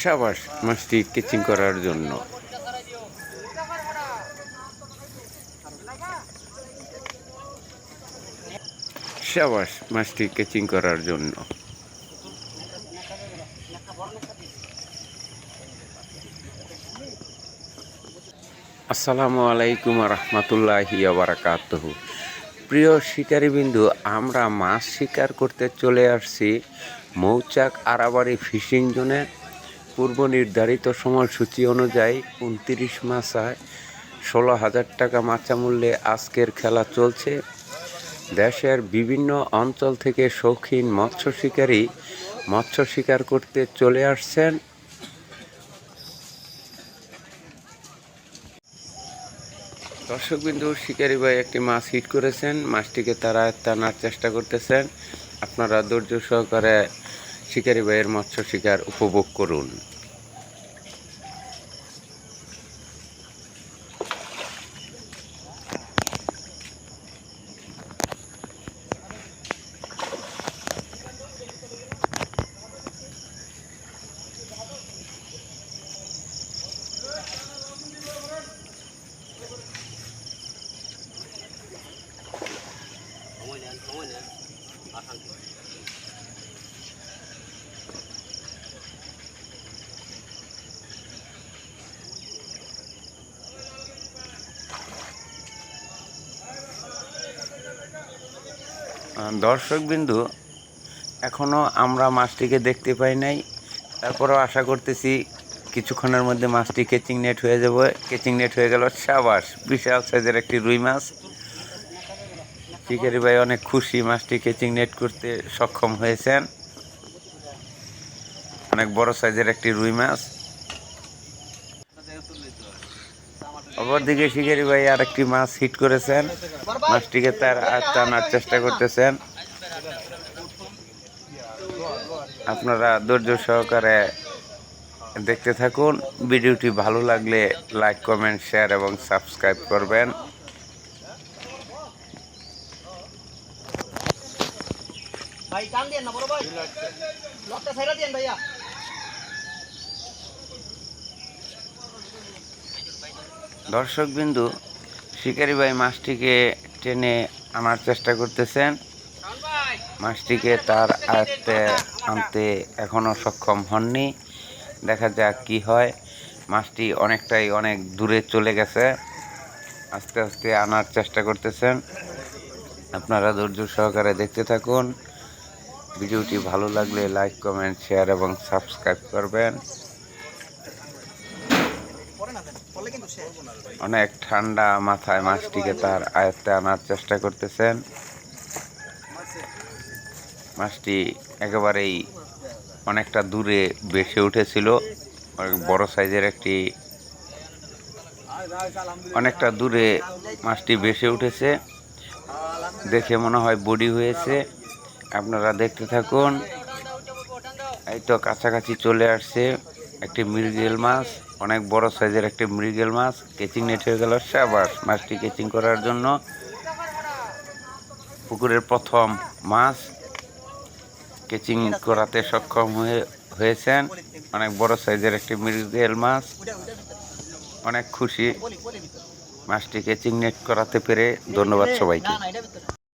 সাবাস মাছটি কেচিং করার জন্য। সাবাস মাছটি কেচিং করার জন্য। আসসালামু আলাইকুম রহমতুল্লাহি বারাকাতুহু। প্রিয় শিকারীবিন্দু, আমরা মাছ শিকার করতে চলে আসছি মৌচাক আরাবাড়ি ফিশিং জোনে। পূর্ব নির্ধারিত সময়সূচি অনুযায়ী উনত্রিশ মাসায় ষোলো হাজার টাকা মাচা মূল্যে আজকের খেলা চলছে। দেশের বিভিন্ন অঞ্চল থেকে শৌখিন মৎস্য শিকারী মৎস্য শিকার করতে চলে আসছেন। দর্শকবিন্দু, শিকারি ভাই একটি মাছ হিট করেছেন। মাছটিকে তারা টানার চেষ্টা করতেছেন। আপনারা ধৈর্য সহকারে শিকারি ভাইয়ের মৎস্য শিকার উপভোগ করুন। দর্শকবিন্দু এখনও আমরা মাছটিকে দেখতে পাই নাই। তারপরেও আশা করতেছি কিছুক্ষণের মধ্যে মাছটি কেচিং নেট হয়ে যাবে। কেচিং নেট হয়ে গেল সাবাস, বিশাল সাইজের একটি রুই মাছ। শিকারি ভাই অনেক খুশি মাছটি কেচিং নেট করতে সক্ষম হয়েছেন। অনেক বড় সাইজের একটি রুই মাছ। অপরদিকে শিকারি ভাই আর একটি মাছ হিট করেছেন। মাছটিকে তার টানার চেষ্টা করতেছেন। আপনারা ধৈর্য সহকারে দেখতে থাকুন। ভিডিওটি ভালো লাগলে লাইক কমেন্ট শেয়ার এবং সাবস্ক্রাইব করবেন। ভাই, টান দেন না, বড় ভাই। লকটা ভাইয়া। দর্শকবিন্দু, শিকারি ভাই মাছটিকে টেনে আনার চেষ্টা করতেছেন। মাছটিকে তার আয়ত্তে আনতে এখনও সক্ষম হননি। দেখা যাক কি হয়। মাছটি অনেকটাই অনেক দূরে চলে গেছে। আস্তে আস্তে আনার চেষ্টা করতেছেন। আপনারা ধৈর্য সহকারে দেখতে থাকুন। ভিডিওটি ভালো লাগলে লাইক, কমেন্ট, শেয়ার এবং সাবস্ক্রাইব করবেন পরে না দেন পড়লে কিন্তু শেষ অনেক ঠান্ডা মাথায় মাছটিকে তার আয়ত্তে আনার চেষ্টা করতেছেন। মাছটি একেবারেই অনেকটা দূরে বেসে উঠেছিল। বড় সাইজের একটি অনেকটা দূরে মাছটি বেসে উঠেছে। দেখে মনে হয় বডি হয়েছে। আপনারা দেখতে থাকুন। এই তো কাছাকাছি চলে আসছে একটি মৃগেল মাছ। অনেক বড় সাইজের একটি মৃগেল মাছ, কেচিং নেট হয়ে গেল সাবাস। মাছটি কেচিং করার জন্য পুকুরের প্রথম মাছ কেচিং করাতে সক্ষম হয়ে, হয়েছেন। অনেক বড় সাইজের একটি মৃগেল মাছ। অনেক খুশি মাছটি কেচিং নেট করাতে পেরে ধন্যবাদ সবাইকে।